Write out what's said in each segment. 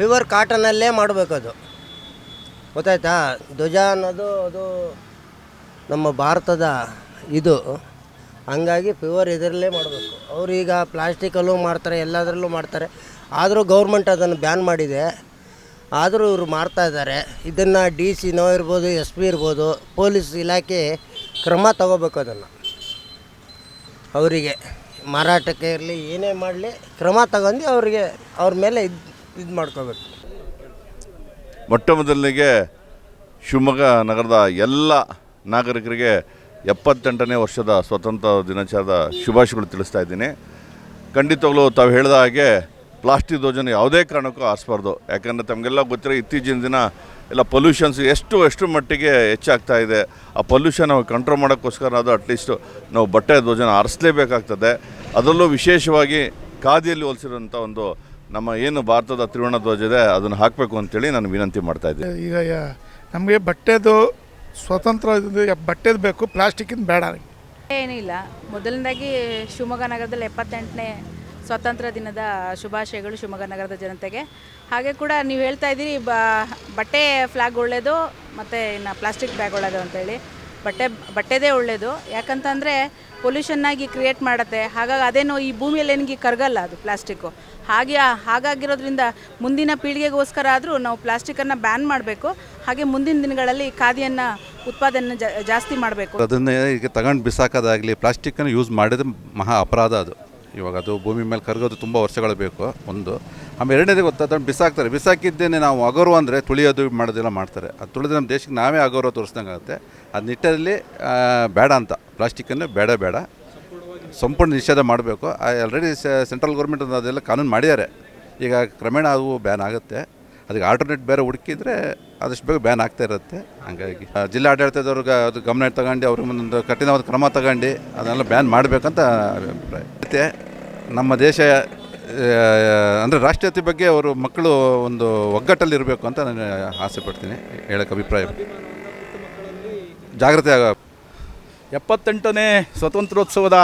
Pure ಕಾಟನಲ್ಲೇ ಅದು. ಗೊತ್ತಾಯ್ತಾ? ಧ್ವಜ ಅನ್ನೋದು ಅದು ನಮ್ಮ ಭಾರತದ ಇದು. ಹಂಗಾಗಿ ಪ್ಯೂರ್ ಇದರಲ್ಲೇ ಮಾಡಬೇಕು. ಅವ್ರು ಈಗ ಪ್ಲಾಸ್ಟಿಕಲ್ಲೂ ಮಾಡ್ತಾರೆ, ಎಲ್ಲದರಲ್ಲೂ ಮಾಡ್ತಾರೆ. ಆದರೂ ಗೌರ್ಮೆಂಟ್ ಅದನ್ನು ಬ್ಯಾನ್ ಮಾಡಿದೆ. ಆದರೂ ಇವರು ಮಾಡ್ತಾ ಇದ್ದಾರೆ. ಇದನ್ನು ಡಿ ಸಿನೋ ಇರ್ಬೋದು ಎಸ್ ಪಿ ಇರ್ಬೋದು, ಪೊಲೀಸ್ ಇಲಾಖೆ ಕ್ರಮ ತಗೋಬೇಕು ಅದನ್ನು. ಅವರಿಗೆ ಮಾರಾಟಕ್ಕೆ ಇರಲಿ, ಏನೇ ಮಾಡಲಿ, ಕ್ರಮ ತಗೊಂಡು ಅವರಿಗೆ ಅವ್ರ ಮೇಲೆ ಇದು ಇದು ಮಾಡ್ಕೋಬೇಕು. ಮೊಟ್ಟ ಮೊದಲಿಗೆ ಶಿವಮೊಗ್ಗ ನಗರದ ಎಲ್ಲ ನಾಗರಿಕರಿಗೆ ಎಪ್ಪತ್ತೆಂಟನೇ ವರ್ಷದ ಸ್ವತಂತ್ರ ದಿನಾಚರಣದ ಶುಭಾಶಯಗಳು ತಿಳಿಸ್ತಾ ಇದ್ದೀನಿ. ಖಂಡಿತವಾಗ್ಲೂ ತಾವು ಹೇಳಿದ ಹಾಗೆ ಪ್ಲಾಸ್ಟಿಕ್ ಧ್ವಜನ ಯಾವುದೇ ಕಾರಣಕ್ಕೂ ಆರಿಸ್ಬಾರ್ದು. ಯಾಕಂದರೆ ತಮಗೆಲ್ಲ ಗೊತ್ತಿರೋ ಇತ್ತೀಚಿನ ದಿನ ಎಲ್ಲ ಪೊಲ್ಯೂಷನ್ಸ್ ಎಷ್ಟು ಎಷ್ಟು ಮಟ್ಟಿಗೆ ಹೆಚ್ಚಾಗ್ತಾ ಇದೆ. ಆ ಪೊಲ್ಯೂಷನ್ ನಾವು ಕಂಟ್ರೋಲ್ ಮಾಡೋಕ್ಕೋಸ್ಕರ ಅದು ಅಟ್ಲೀಸ್ಟ್ ನಾವು ಬಟ್ಟೆ ಧ್ವಜನ ಆರಿಸಲೇಬೇಕಾಗ್ತದೆ. ಅದರಲ್ಲೂ ವಿಶೇಷವಾಗಿ ಖಾದಿಯಲ್ಲಿ ಹೋಲಿಸಿರುವಂಥ ಒಂದು ನಮ್ಮ ಏನು ಭಾರತದ ತ್ರಿವರ್ಣ ಧ್ವಜ ಇದೆ ಅದನ್ನು ಹಾಕಬೇಕು ಅಂತೇಳಿ ನಾನು ವಿನಂತಿ ಮಾಡ್ತಾ ಇದ್ದೆ ಈಗ ನಮಗೆ ಬಟ್ಟೆದು ಸ್ವತಂತ್ರ ಇದು ಬಟ್ಟೆದು ಬೇಕು ಪ್ಲಾಸ್ಟಿಕ್ಕಿಂದ ಬೇಡ ಏನಿಲ್ಲ ಮೊದಲನೇದಾಗಿ ಶಿವಮೊಗ್ಗ ನಗರದಲ್ಲಿ ಎಪ್ಪತ್ತೆಂಟನೇ ಸ್ವಾತಂತ್ರ್ಯ ದಿನದ ಶುಭಾಶಯಗಳು ಶಿವಮೊಗ್ಗ ನಗರದ ಜನತೆಗೆ. ಹಾಗೆ ಕೂಡ ನೀವು ಹೇಳ್ತಾ ಇದ್ದೀರಿ ಬ ಬಟ್ಟೆ ಫ್ಲಾಗ್ ಒಳ್ಳೆಯದು ಮತ್ತು ಇನ್ನು ಪ್ಲಾಸ್ಟಿಕ್ ಬ್ಯಾಗ್ ಒಳ್ಳೆಯದು ಅಂತೇಳಿ. ಬಟ್ಟೆ ಬಟ್ಟೆದೇ ಒಳ್ಳೆಯದು ಯಾಕಂತಂದರೆ ಪೊಲ್ಯೂಷನ್ನಾಗಿ ಕ್ರಿಯೇಟ್ ಮಾಡುತ್ತೆ. ಹಾಗಾಗಿ ಅದೇನು ಈ ಭೂಮಿಯಲ್ಲಿ ಏನಿಗೆ ಕರಗಲ್ಲ ಅದು ಪ್ಲಾಸ್ಟಿಕ್ಕು ಹಾಗೆ ಹಾಗಾಗಿರೋದ್ರಿಂದ ಮುಂದಿನ ಪೀಳಿಗೆಗೋಸ್ಕರ ಆದರೂ ನಾವು ಪ್ಲಾಸ್ಟಿಕನ್ನು ಬ್ಯಾನ್ ಮಾಡಬೇಕು. ಹಾಗೆ ಮುಂದಿನ ದಿನಗಳಲ್ಲಿ ಖಾದಿಯನ್ನು ಉತ್ಪಾದನೆ ಜಾಸ್ತಿ ಮಾಡಬೇಕು. ಅದನ್ನೇ ಈಗ ತಗೊಂಡು ಬಿಸಾಕೋದಾಗಲಿ ಪ್ಲಾಸ್ಟಿಕ್ಕನ್ನು ಯೂಸ್ ಮಾಡಿದ್ರೆ ಮಹಾ ಅಪರಾಧ ಅದು. ಇವಾಗ ಅದು ಭೂಮಿ ಮೇಲೆ ಕರಗೋದು ತುಂಬ ವರ್ಷಗಳು ಬೇಕು, ಒಂದು. ಆಮೇಲೆ ಎರಡನೇದು ಗೊತ್ತಾ ಬಿಸಾಕ್ತಾರೆ. ಬಿಸಾಕಿದ್ದೇನೆ ನಾವು ಅಗೌರವ ಅಂದರೆ ತುಳಿಯೋದು ಮಾಡೋದೆಲ್ಲ ಮಾಡ್ತಾರೆ. ಅದು ತುಳಿದ್ರೆ ನಮ್ಮ ದೇಶಕ್ಕೆ ನಾವೇ ಅಗೌರವ ತೋರಿಸ್ದಂಗೆ ಆಗುತ್ತೆ. ಅದು ನಿಟ್ಟಲ್ಲಿ ಬೇಡ ಅಂತ. ಪ್ಲಾಸ್ಟಿಕ್ಕನ್ನು ಬೇಡ ಬೇಡ. ಸಂಪೂರ್ಣ ನಿಷೇಧ ಮಾಡಬೇಕು. ಆಲ್ರೆಡಿ ಸೆಂಟ್ರಲ್ ಗೌರ್ಮೆಂಟ್ ಅದೆಲ್ಲ ಕಾನೂನು ಮಾಡಿದ್ದಾರೆ. ಈಗ ಕ್ರಮೇಣ ಅವು ಬ್ಯಾನ್ ಆಗುತ್ತೆ. ಅದಕ್ಕೆ ಆಲ್ಟರ್ನೇಟ್ ಬೇರೆ ಹುಡುಕಿದ್ರೆ ಆದಷ್ಟು ಬೇಗ ಬ್ಯಾನ್ ಆಗ್ತಾ ಇರುತ್ತೆ. ಹಂಗಾಗಿ ಜಿಲ್ಲಾ ಆಡಳಿತದವ್ರಿಗೆ ಅದು ಗಮನ ತಗೊಂಡು ಅವ್ರಿಗೆ ಮುಂದೊಂದು ಕಠಿಣವಾದ ಕ್ರಮ ತಗೊಂಡು ಅದನ್ನೆಲ್ಲ ಬ್ಯಾನ್ ಮಾಡಬೇಕಂತ ಅಭಿಪ್ರಾಯ. ನಮ್ಮ ದೇಶ ಅಂದರೆ ರಾಷ್ಟ್ರೀಯತೆ ಬಗ್ಗೆ ಅವರು ಮಕ್ಕಳು ಒಂದು ಒಗ್ಗಟ್ಟಲ್ಲಿರಬೇಕು ಅಂತ ನಾನು ಆಸೆ ಪಡ್ತೀನಿ, ಹೇಳೋಕ್ಕೆ ಅಭಿಪ್ರಾಯ. ಜಾಗ್ರತೆ ಆಗ. ಎಪ್ಪತ್ತೆಂಟನೇ ಸ್ವತಂತ್ರೋತ್ಸವದ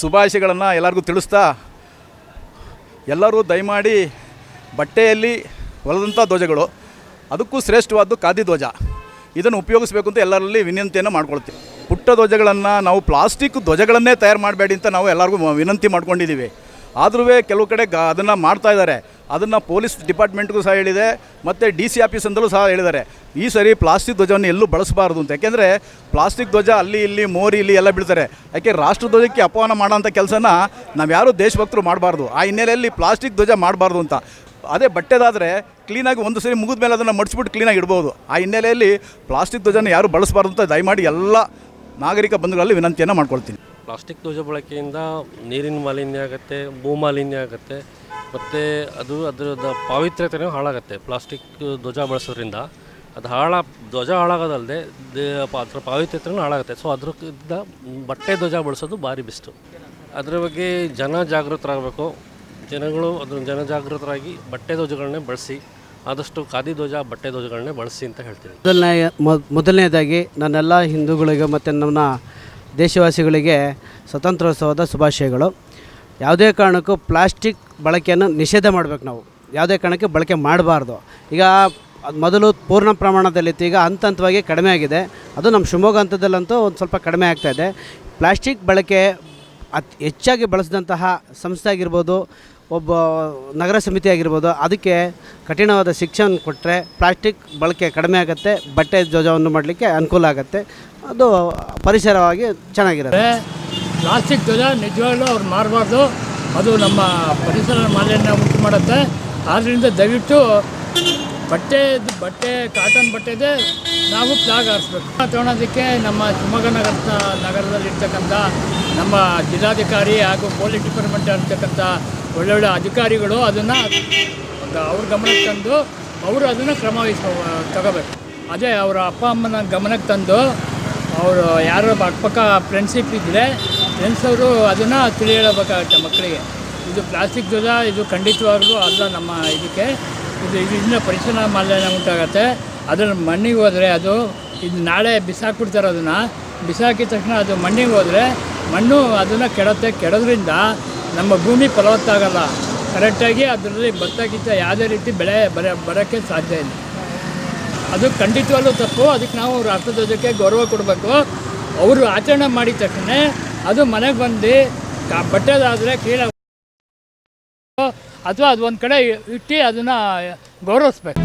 ಶುಭಾಶಯಗಳನ್ನು ಎಲ್ಲರಿಗೂ ತಿಳಿಸ್ತಾ, ಎಲ್ಲರೂ ದಯಮಾಡಿ ಬಟ್ಟೆಯಲ್ಲಿ ಹೊಲದಂಥ ಧ್ವಜಗಳು, ಅದಕ್ಕೂ ಶ್ರೇಷ್ಠವಾದ್ದು ಖಾದಿ ಧ್ವಜ. ಇದನ್ನು ಉಪಯೋಗಿಸಬೇಕು ಅಂತ ಎಲ್ಲರಲ್ಲಿ ವಿನಂತಿಯನ್ನು ಮಾಡ್ಕೊಳ್ತೀವಿ. ಪುಟ್ಟ ಧ್ವಜಗಳನ್ನು ನಾವು ಪ್ಲಾಸ್ಟಿಕ್ ಧ್ವಜಗಳನ್ನೇ ತಯಾರು ಮಾಡಬೇಡಿ ಅಂತ ನಾವು ಎಲ್ಲರಿಗೂ ವಿನಂತಿ ಮಾಡ್ಕೊಂಡಿದ್ದೀವಿ ಆದ್ರೂ ಕೆಲವು ಕಡೆ ಗ, ಅದನ್ನು ಮಾಡ್ತಾ ಇದ್ದಾರೆ. ಅದನ್ನು ಪೊಲೀಸ್ ಡಿಪಾರ್ಟ್ಮೆಂಟ್ಗೂ ಸಹ ಹೇಳಿದೆ, ಮತ್ತು ಡಿ ಸಿ ಆಫೀಸಂದಲೂ ಸಹ ಹೇಳಿದ್ದಾರೆ. ಈ ಸರಿ ಪ್ಲಾಸ್ಟಿಕ್ ಧ್ವಜವನ್ನು ಎಲ್ಲೂ ಬಳಸಬಾರ್ದು ಅಂತ. ಯಾಕೆಂದರೆ ಪ್ಲಾಸ್ಟಿಕ್ ಧ್ವಜ ಅಲ್ಲಿ, ಇಲ್ಲಿ, ಮೋರಿ, ಇಲ್ಲಿ ಎಲ್ಲ ಬಿಡ್ತಾರೆ ಯಾಕೆ ರಾಷ್ಟ್ರ ಧ್ವಜಕ್ಕೆ ಅಪಮಾನ ಮಾಡೋಂಥ ಕೆಲಸನ ನಾವು ಯಾರೂ ದೇಶಭಕ್ತರು ಮಾಡಬಾರ್ದು. ಆ ಹಿನ್ನೆಲೆಯಲ್ಲಿ ಪ್ಲಾಸ್ಟಿಕ್ ಧ್ವಜ ಮಾಡಬಾರ್ದು ಅಂತ. ಅದೇ ಬಟ್ಟೆದಾದರೆ ಕ್ಲೀನಾಗಿ ಒಂದು ಸರಿ ಮುಗಿದ ಮೇಲೆ ಅದನ್ನು ಮಡಿಸ್ಬಿಟ್ಟು ಕ್ಲೀನಾಗಿ ಇಡ್ಬೋದು. ಆ ಹಿನ್ನೆಲೆಯಲ್ಲಿ ಪ್ಲಾಸ್ಟಿಕ್ ಧ್ವಜನ ಯಾರು ಬಳಸಬಾರ್ದು ಅಂತ ದಯಮಾಡಿ ಎಲ್ಲ ನಾಗರಿಕ ಬಂಧುಗಳಲ್ಲಿ ವಿನಂತಿಯನ್ನು ಮಾಡ್ಕೊಳ್ತೀನಿ. ಪ್ಲಾಸ್ಟಿಕ್ ಧ್ವಜ ಬಳಕೆಯಿಂದ ನೀರಿನ ಮಾಲಿನ್ಯ ಆಗುತ್ತೆ ಭೂ ಮಾಲಿನ್ಯ ಆಗುತ್ತೆ, ಮತ್ತು ಅದು ಅದರದ ಪಾವಿತ್ರ್ಯತೆಯೂ ಹಾಳಾಗುತ್ತೆ. ಪ್ಲಾಸ್ಟಿಕ್ ಧ್ವಜ ಬಳಸೋದ್ರಿಂದ ಅದು ಹಾಳ, ಧ್ವಜ ಹಾಳಾಗೋದಲ್ಲದೆ ಅದರ ಪಾವಿತ್ರ್ಯತೆಯೂ ಹಾಳಾಗುತ್ತೆ. ಸೊ ಅದರಿಂದ ಬಟ್ಟೆ ಧ್ವಜ ಬಳಸೋದು ಭಾರಿ ಬೆಸ್ಟು ಅದರ ಬಗ್ಗೆ ಜನ ಜಾಗೃತರಾಗಬೇಕು. ಜನಗಳು ಅದ್ರ ಜನಜಾಗೃತರಾಗಿ ಬಟ್ಟೆ ಧ್ವಜಗಳನ್ನೇ ಬಳಸಿ, ಆದಷ್ಟು ಖಾದಿ ಧ್ವಜ, ಬಟ್ಟೆ ಧ್ವಜಗಳನ್ನೇ ಬಳಸಿ ಅಂತ ಹೇಳ್ತೀನಿ. ಮೊದಲನೇ ಮೊದ್- ಮೊದಲನೇದಾಗಿ ನನ್ನೆಲ್ಲ ಹಿಂದೂಗಳಿಗೆ ಮತ್ತು ನಮ್ಮ ದೇಶವಾಸಿಗಳಿಗೆ ಸ್ವತಂತ್ರೋತ್ಸವದ ಶುಭಾಶಯಗಳು. ಯಾವುದೇ ಕಾರಣಕ್ಕೂ ಪ್ಲಾಸ್ಟಿಕ್ ಬಳಕೆಯನ್ನು ನಿಷೇಧ ಮಾಡಬೇಕು ನಾವು. ಯಾವುದೇ ಕಾರಣಕ್ಕೆ ಬಳಕೆ ಮಾಡಬಾರ್ದು. ಈಗ ಅದು ಮೊದಲು ಪೂರ್ಣ ಪ್ರಮಾಣದಲ್ಲಿತ್ತು, ಈಗ ಹಂತ ಹಂತವಾಗಿ ಕಡಿಮೆ ಆಗಿದೆ. ಅದು ನಮ್ಮ ಶಿವಮೊಗ್ಗ ಹಂತದಲ್ಲಂತೂ ಒಂದು ಸ್ವಲ್ಪ ಕಡಿಮೆ ಆಗ್ತಾ ಇದೆ. ಪ್ಲಾಸ್ಟಿಕ್ ಬಳಕೆ ಅತಿ ಹೆಚ್ಚಾಗಿ ಬಳಸಿದಂತಹ ಸಂಸ್ಥೆ ಆಗಿರ್ಬೋದು ಒಬ್ಬ ನಗರ ಸಮಿತಿ ಆಗಿರ್ಬೋದು, ಅದಕ್ಕೆ ಕಠಿಣವಾದ ಶಿಕ್ಷೆಯನ್ನು ಕೊಟ್ಟರೆ ಪ್ಲಾಸ್ಟಿಕ್ ಬಳಕೆ ಕಡಿಮೆ ಆಗುತ್ತೆ, ಬಟ್ಟೆ ಧ್ವಜವನ್ನು ಮಾಡಲಿಕ್ಕೆ ಅನುಕೂಲ ಆಗುತ್ತೆ. ಅದು ಪರಿಸರವಾಗಿ ಚೆನ್ನಾಗಿರುತ್ತೆ. ಪ್ಲಾಸ್ಟಿಕ್ ಧ್ವಜ ನಿಜವಾಗ್ಲೂ ಅವ್ರು ಮಾಡಬಾರ್ದು ಅದು ನಮ್ಮ ಪರಿಸರ ಮಾಲಿನ್ಯ ಉಂಟು ಮಾಡುತ್ತೆ. ಆದ್ದರಿಂದ ದಯವಿಟ್ಟು ಬಟ್ಟೆ ಬಟ್ಟೆ ಕಾಟನ್ ಬಟ್ಟೆದೆ ನಾವು ಪ್ಲಾಗ್ ಹಾರಿಸ್ಬೇಕು. ತಗೊಳೋದಕ್ಕೆ ನಮ್ಮ ಶಿವಮೊಗ್ಗ ನಗರ ನಗರದಲ್ಲಿರ್ತಕ್ಕಂಥ ನಮ್ಮ ಜಿಲ್ಲಾಧಿಕಾರಿ ಹಾಗೂ ಪೊಲೀಸ್ ಡಿಪಾರ್ಟ್ಮೆಂಟ್ ಇರ್ತಕ್ಕಂಥ ಒಳ್ಳೊಳ್ಳೆ ಅಧಿಕಾರಿಗಳು ಅದನ್ನು ಒಂದು ಅವ್ರ ಗಮನಕ್ಕೆ ತಂದು ಅವರು ಅದನ್ನು ಕ್ರಮ ತಗೋಬೇಕು. ಅದೇ ಅವರ ಅಪ್ಪ ಅಮ್ಮನ ಗಮನಕ್ಕೆ ತಂದು ಅವರು ಯಾರೋ ಅಕ್ಕಪಕ್ಕ ಫ್ರೆಂಡ್ಶಿಪ್ ಇದ್ದರೆ ಫ್ರೆಂಡ್ಸ್ ಅವರು ಅದನ್ನು ತಿಳಿ ಹೇಳಬೇಕಾಗತ್ತೆ ಮಕ್ಕಳಿಗೆ. ಇದು ಪ್ಲಾಸ್ಟಿಕ್ ಧ್ವಜ ಇದು ಖಂಡಿತವಾಗ್ಲೂ ಅಲ್ಲ ನಮ್ಮ ಇದಕ್ಕೆ. ಇದು ಇದರಿಂದ ಪರಿಸರ ಮಾಲಿನ್ಯ ಉಂಟಾಗತ್ತೆ. ಅದನ್ನು ಮಣ್ಣಿಗೆ ಹೋದರೆ ಅದು ಇದು ನಾಳೆ ಬಿಸಾಕ್ಬಿಡ್ತಾರೆ ಅದನ್ನು. ಬಿಸಾಕಿದ ತಕ್ಷಣ ಅದು ಮಣ್ಣಿಗೆ ಹೋದರೆ ಮಣ್ಣು ಅದನ್ನು ಕೆಡತ್ತೆ, ಕೆಡೋದ್ರಿಂದ ನಮ್ಮ ಭೂಮಿ ಫಲವತ್ತಾಗಲ್ಲ. ಕರೆಕ್ಟಾಗಿ ಅದರಲ್ಲಿ ಭತ್ತ, ಗಿತ್ತ ಯಾವುದೇ ರೀತಿ ಬೆಳೆ ಬರ, ಬರೋಕ್ಕೆ ಸಾಧ್ಯ ಇಲ್ಲ. ಅದು ಖಂಡಿತವಾಗ್ಲೂ ತಪ್ಪು. ಅದಕ್ಕೆ ನಾವು ರಾಷ್ಟ್ರಧ್ವಜಕ್ಕೆ ಗೌರವ ಕೊಡಬೇಕು. ಅವರು ಆಚರಣೆ ಮಾಡಿದ ತಕ್ಷಣ ಅದು ಮನೆಗೆ ಬಂದು ಬಟ್ಟೆದಾದರೆ ಕ್ಲೀನಾಗಿ ಅಥವಾ ಅದು ಒಂದು ಕಡೆ ಇಟ್ಟು ಅದನ್ನು ಗೌರವಿಸ್ಬೇಕು.